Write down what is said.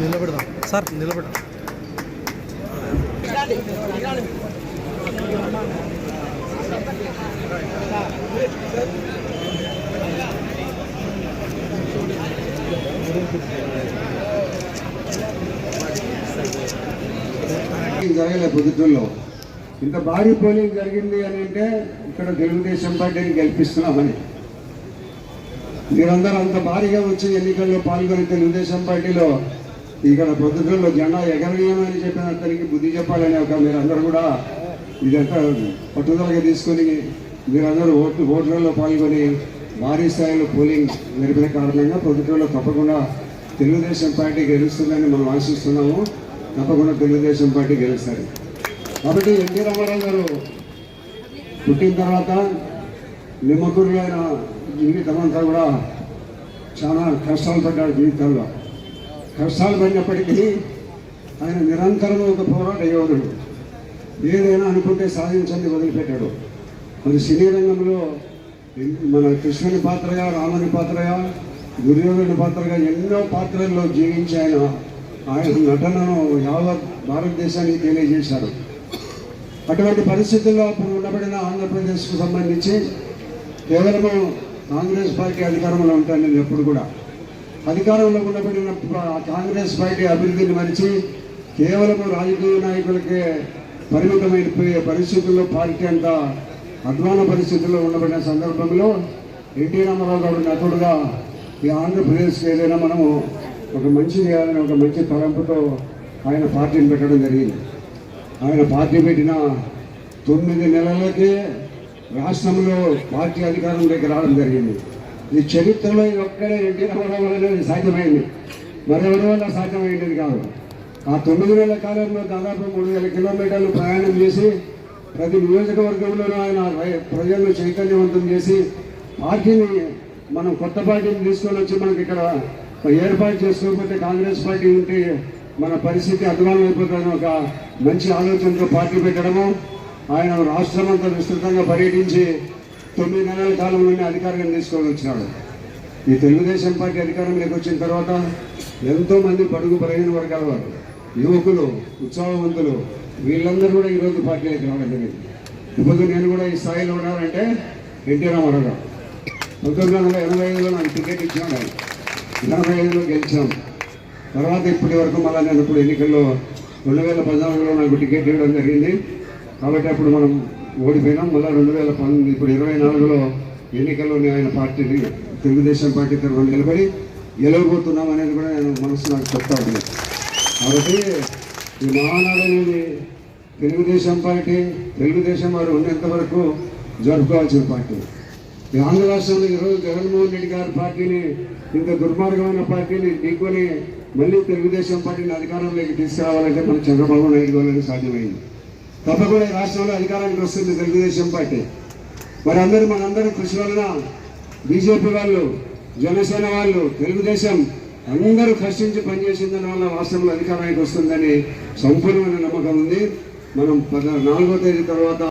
నిలబెడదాం. Sir నిలబెడదాం. జరగలే పొద్దుటూరులో? ఇంత భారీ పోలింగ్ జరిగింది అని అంటే ఇక్కడ తెలుగుదేశం పార్టీని గెలిపిస్తున్నామని. మీరందరూ అంత భారీగా వచ్చి ఎన్నికల్లో పాల్గొని తెలుగుదేశం పార్టీలో ఇక్కడ పొద్దుటూరులో జెండా ఎగరనీయమని చెప్పిన అతనికి బుద్ధి చెప్పాలని ఒక మీరందరూ కూడా ఇదంతా పట్టుదలగా తీసుకొని మీరందరూ ఓట్లు ఓట్లలో పాల్గొని భారీ స్థాయిలో పోలింగ్ జరిపిన కారణంగా పొద్దుటూరులో తప్పకుండా తెలుగుదేశం పార్టీ గెలుస్తుందని మనం ఆశిస్తున్నాము. తప్పకుండా తెలుగుదేశం పార్టీ గెలుస్తారు. కాబట్టి ఎన్టీ రామారావు గారు పుట్టిన తర్వాత నిమ్మకూరులైన జీవితం అంతా కూడా చాలా కష్టాలు పడ్డాడు జీవితంలో. కష్టాలు పడినప్పటికీ ఆయన నిరంతరం ఒక పోరాట యోధుడు. ఏదైనా అనుకుంటే సాధించండి వదిలిపెట్టాడు. మరి సినీ రంగంలో మన కృష్ణుని పాత్రగా రాముని పాత్రగా దుర్యోధుని పాత్రగా ఎన్నో పాత్రల్లో జీవించి ఆయన ఆయన నటనను యావత్ భారతదేశానికి తెలియజేశారు. అటువంటి పరిస్థితుల్లో అప్పుడు ఉండబడిన ఆంధ్రప్రదేశ్కు సంబంధించి కేవలము కాంగ్రెస్ పార్టీ అధికారంలో ఉంటాను నేను ఎప్పుడు కూడా అధికారంలో ఉండబడిన కాంగ్రెస్ పార్టీ అభివృద్ధిని మరిచి కేవలం రాజకీయ నాయకులకే పరిమితమైన పరిస్థితుల్లో పార్టీ అంత అధ్వాన పరిస్థితుల్లో ఉండబడిన సందర్భంలో ఎన్టీ రామారావు గారు నటుడుగా ఈ ఆంధ్రప్రదేశ్కి ఏదైనా మనము ఒక మంచి చేయాలని ఒక మంచి తలంపుతో ఆయన పార్టీని పెట్టడం జరిగింది. ఆయన పార్టీ పెట్టిన తొమ్మిది నెలలకే రాష్ట్రంలో పార్టీ అధికారంలోకి రావడం జరిగింది. ఈ చరిత్రలో ఇది ఒక్కడే ఎన్టీ రామారావు అనేది సాధ్యమైంది మరెవరి వల్ల సాధ్యమైంది కాదు. ఆ తొమ్మిది వేల కాలంలో దాదాపు మూడు వేల కిలోమీటర్లు ప్రయాణం చేసి ప్రతి నియోజకవర్గంలోనూ ఆయన ప్రజలను చైతన్యవంతం చేసి పార్టీని మనం కొత్త పార్టీని తీసుకొని వచ్చి మనకి ఇక్కడ ఏర్పాటు చేసుకోకపోతే కాంగ్రెస్ పార్టీ ఉంటే మన పరిస్థితి అధ్వానం అయిపోతుందని ఒక మంచి ఆలోచనతో పార్టీ పెట్టడము ఆయన రాష్ట్రం అంతా విస్తృతంగా పర్యటించి తొమ్మిది నెలల కాలంలోనే అధికారం తీసుకొని వచ్చినాడు. ఈ తెలుగుదేశం పార్టీ అధికారంలోకి వచ్చిన తర్వాత ఎంతో మంది బడుగు బలహీన వర్గాల వారు యువకులు ఉత్సాహవంతులు వీళ్ళందరూ కూడా ఈరోజు పార్టీలోకి రావడం జరిగింది. ఇప్పుడు నేను కూడా ఈ స్థాయిలో ఉన్నానంటే ఎన్టీ రామారావు గారు. పంతొమ్మిది వందల ఎనభై ఐదులో నాకు టికెట్ ఇచ్చాను ఎనభై ఐదులో గెలిచాం. తర్వాత ఇప్పటి వరకు మళ్ళీ నేను ఇప్పుడు ఎన్నికల్లో రెండు వేల పద్నాలుగులో నాకు టికెట్ ఇవ్వడం జరిగింది. కాబట్టి అప్పుడు మనం ఓడిపోయినాం మళ్ళీ రెండు వేల పంతొమ్మిది ఇప్పుడు ఇరవై నాలుగులో ఎన్నికల్లోనే ఆయన పార్టీని తెలుగుదేశం పార్టీ తరఫున నిలబడి గెలవబోతున్నాం అనేది కూడా నేను మనసు నాకు చెప్తా ఉంది. కాబట్టి ఈ మహానాడు అనేది తెలుగుదేశం పార్టీ తెలుగుదేశం వారు ఉన్నంత వరకు జరుపుకోవాల్సిన పార్టీ. ఈ ఆంధ్ర రాష్ట్రంలో ఈరోజు జగన్మోహన్ రెడ్డి గారి పార్టీని ఇంత దుర్మార్గమైన పార్టీని ఢీకొని మళ్ళీ తెలుగుదేశం పార్టీని అధికారంలోకి తీసుకురావాలంటే మన చంద్రబాబు నాయుడు గారికి సాధ్యమైంది. తప్పకుండా ఈ రాష్ట్రంలో అధికారానికి వస్తుంది తెలుగుదేశం పార్టీ. మరి అందరూ మనందరూ కృషి వలన బీజేపీ వాళ్ళు జనసేన వాళ్ళు తెలుగుదేశం అందరూ కష్టించి పనిచేసిన వల్ల రాష్ట్రంలో అధికారానికి వస్తుందని సంపూర్ణమైన నమ్మకం ఉంది. మనం పద నాలుగో తేదీ తర్వాత